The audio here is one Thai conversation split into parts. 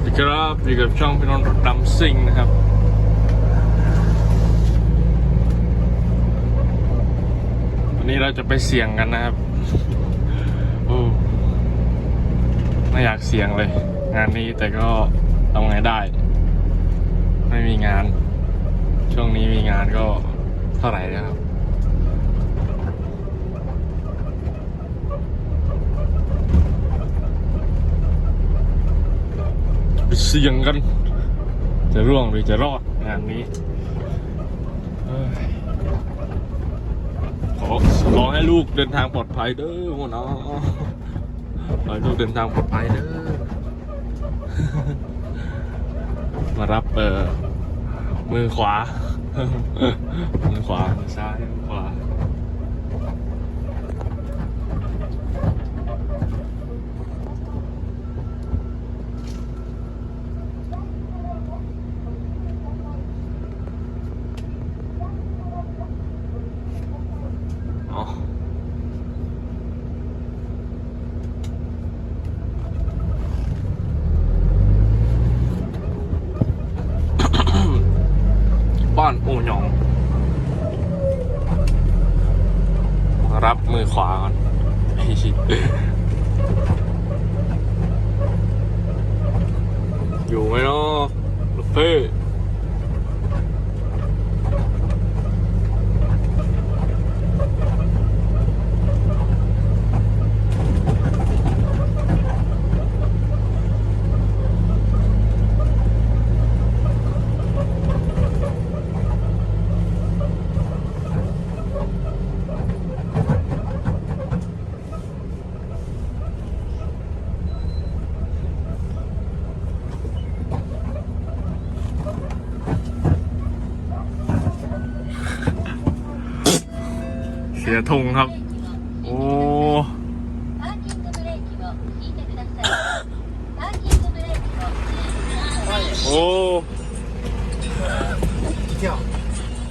วัสดีครับอยู่กับช่องพี่นนท์รถดำซิ่งนะครับ วันนี้เราจะไปเสี่ยงกันนะครับ โอ้ไม่อยากเสี่ยงเลย งานนี้แต่ก็ทำไงได้ ไม่มีงาน ช่วงนี้มีงานก็เท่าไหร่นะครับ ไปเสี่ยงกัน จะร่วงหรือจะรอดงานนี้ขอขอให้ลูกเดินทางปลอดภัยเด้อหัวน้อขอให้ลูกเดินทางปลอดภัยเด้อมารับเออมือขวามือขวามือซ้ายมือขวา อ๋อ บ้านอู หยอง รับมือขวาก่อนอยู่ไหมเนาะลูกเฟ่ สียทงครับ โอ้โอ้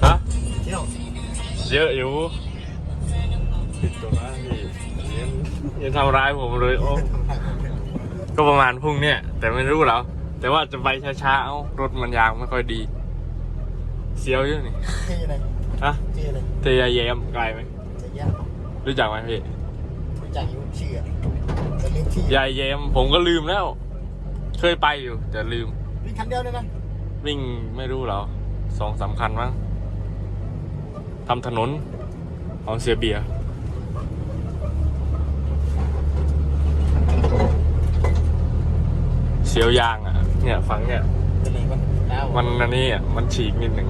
ฮะเยอะอยู่ผิดตัวนะพี่ยังทำร้ายผมเลยโอ้ก็ประมาณพุ่งเนี่ย แต่ไม่รู้หรอแต่ว่าจะไปช้าๆ เอารถมันยางไม่ค่อยดี เสียวเยอะนี่ฮะเตยเยมไกลไหม จะแยกรู้จักไหมพี่รู้จักอยู่ชื่ออะแต่ลืมที่ยายเยมผมก็ลืมแล้ว เคยไปอยู่แต่ลืม วิ่งคันเดียวเลยนะวิ่งไม่รู้เหรอสองสามคันมั้งทำถนนของเสียเบียร์เสียวยางอะ เนี่ยฟังเนี่ย จะเลยมันแล้วมันอันนี้อะมันฉีกนิดหนึ่ง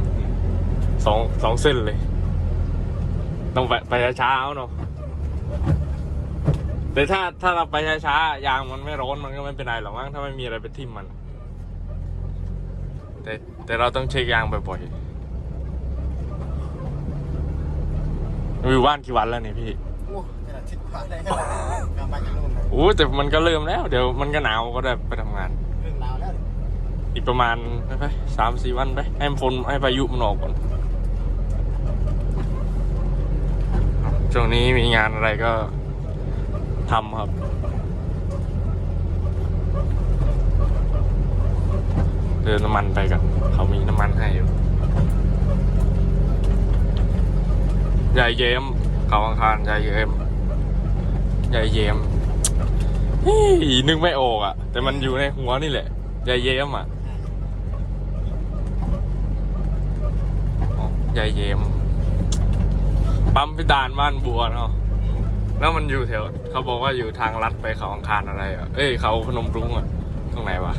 สองสองเส้นเลย ต้องไปไปช้าๆเอาเนาะแต่ถ้าถ้าเราไปช้าๆยางมันไม่ร้อนมันก็ไม่เป็นไรหรอกมั้งถ้าไม่มีอะไรไปทิ่มมัน แต่แต่เราต้องเช็คยางบ่อยๆอยู่บ้านกี่วันแล้วนี่พี่โอ้ขนาดชิดขวาได้ขนาดกลับมาจากนู่นเลยโอ้แต่มันก็เริ่มแล้ว เดี๋ยวมันก็หนาวก็ได้ไปทำงาน เรื่องราวแล้ว อีกประมาณไปไปสามสี่วันไปให้ฝนให้พายุมันออกก่อน ช่วงนี้มีงานอะไรก็ทำครับเดินน้ำมันไปกันเขามีน้ำมันให้อยู่ ใหญ่เยมเขาอังคารใหญ่เยมใหญ่เยมเฮ้ยนึกไม่ออกอะ แต่มันอยู่ในหัวนี่แหละใหญ่เยมอะอ๋อใหญ่เยม ปั๊มพิดานบ้านบัวเนาะแล้วมันอยู่แถวเขาบอกว่าอยู่ทางลัดไปเขาอังคารอะไรอะ เอ้ยเขาพนมรุ้งอะ ตรงไหนวะ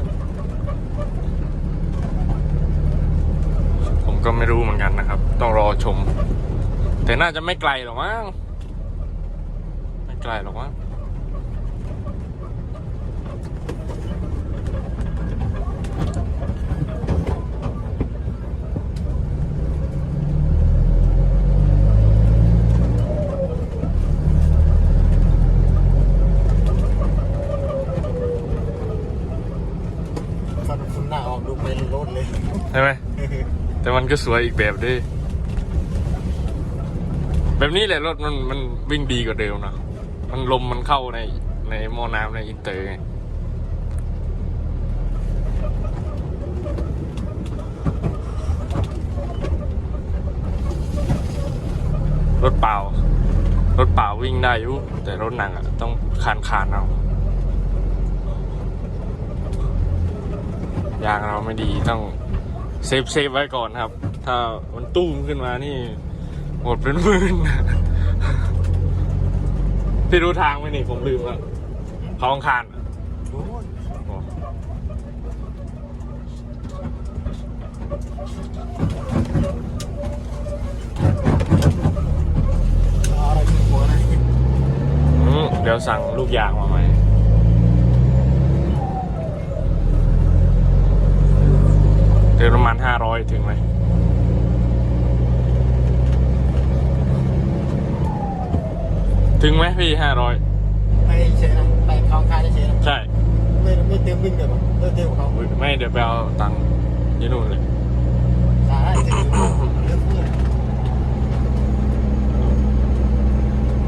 ผมก็ไม่รู้เหมือนกันนะครับ ต้องรอชม แต่น่าจะไม่ไกลหรอกมั้ง ไม่ไกลหรอกมั้ง ใช่ไหม แต่มันก็สวยอีกแบบด้วยแบบนี้แหละรถมันมันวิ่งดีกว่าเดิมนะมันลมมันเข้าในในมอน้ำในอินเตอร์รถเปล่ารถเปล่าวิ่งได้ยุแต่รถหนังอะต้องคานคานเอายางเราไม่ดีต้อง เซฟเซฟไว้ก่อนครับ ถ้ามันตุ้มขึ้นมานี่ หมดเป็นหมื่นพี่รู้ทางไหมนี่ผมลืมแล้วเขาอังคารอะโอ้ยโอ้เอาอะไรกินเดี๋ยวสั่งลูกยางมาใหม่ เติมน้ำมันห้าร้อยถึงไหมถึงไหมพี่ห้าร้อยไปเฉยนะไปคลองคายเฉยนะใช่ไม่ไม่เติมวิ่งเลยป่ะเติมเติมของเขาอุ๊ยไม่เดี๋ยวไปเอาตังค์ยี่นู่นเลยสาระเฉยเรื่องพูด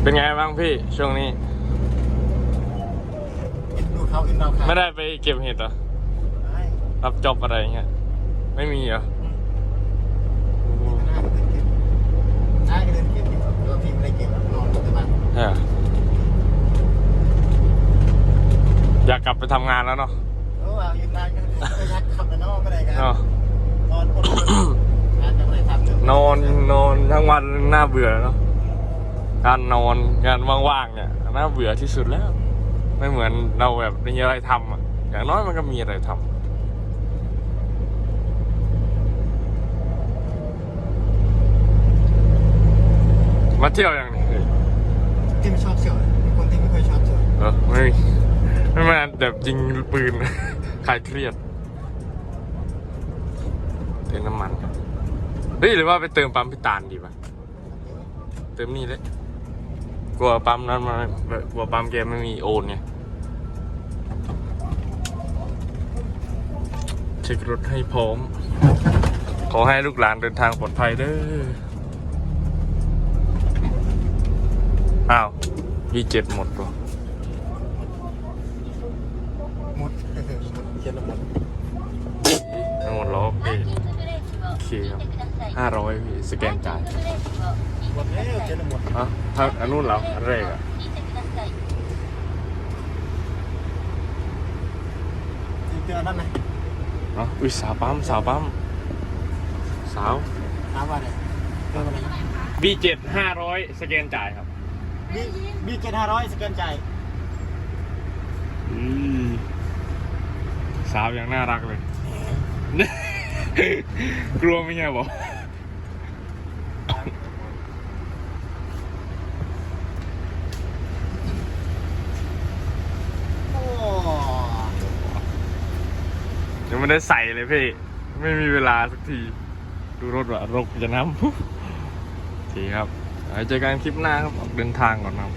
เป็นไงบ้างพี่ช่วงนี้อินดูเขาอินเราขาไม่ได้ไปเก็บเห็ดเหรอไม่รับจอบอะไรเงี้ย ไม่มีเหรอน้าก็เดินเก็บโดนพี่ไม่ได้เก็บนอนที่บ้านใช่เหรออยากกลับไปทำงานแล้วเนาะโอ้เอายืนนานก็ก็ยัดขับแล้วนอนไม่ได้กันเนาะนอนคนงานจะไม่ได้ทำเลยนอนนอนทั้งวันน่าเบื่อเนาะการนอนงานว่างๆเนี่ยน่าเบื่อที่สุดแล้ว ไม่เหมือนเราแบบมีอะไรทำอะอย่างน้อยมันก็มีอะไรทำ มาเที่ยวอย่างนี้ที่ไม่ชอบเที่ยวเป็นคนที่ไม่ค่อยชอบเที่ยวเออไม่มีไม่มาแบบยิงปืนคลายเครียดเติมน้ำมันเฮ้ยหรือว่าไปเติมปั๊มพิตาลดีป่ะเติมนี่เลยกลัวปั๊มนั้นมันกลัวปั๊มแกไม่มีโอนไงเช็ครถให้พร้อม ขอให้ลูกหลานเดินทางปลอดภัยเด้ออ้าว พี่เจ็ดหมดตัวหมดเขียนหมดทั้งหมดแล้วพี่โอเคครับห้าร้อยพี่สแกนจ่ายหมดแล้วเขียนหมดอะทางอันนู้นเหรออันแรกอะเจอนั่นไหมเนอุ้ยสาวปั๊มสาวปั๊มสาวสาวอะไรบีเจ็ดห้าร้อยสแกนจ่ายครับ บีบีเจ็ดห้าร้อยสแกนจ่ายอืมสาวยังน่ารักเลย กลัวไม่ใช่บอกยังไม่ได้ใส่เลยพี่ ไม่มีเวลาสักที ดูรถว่ารกจะน้ำโอเครับ เจอกันคลิปหน้าครับออกเดินทางก่อนครับ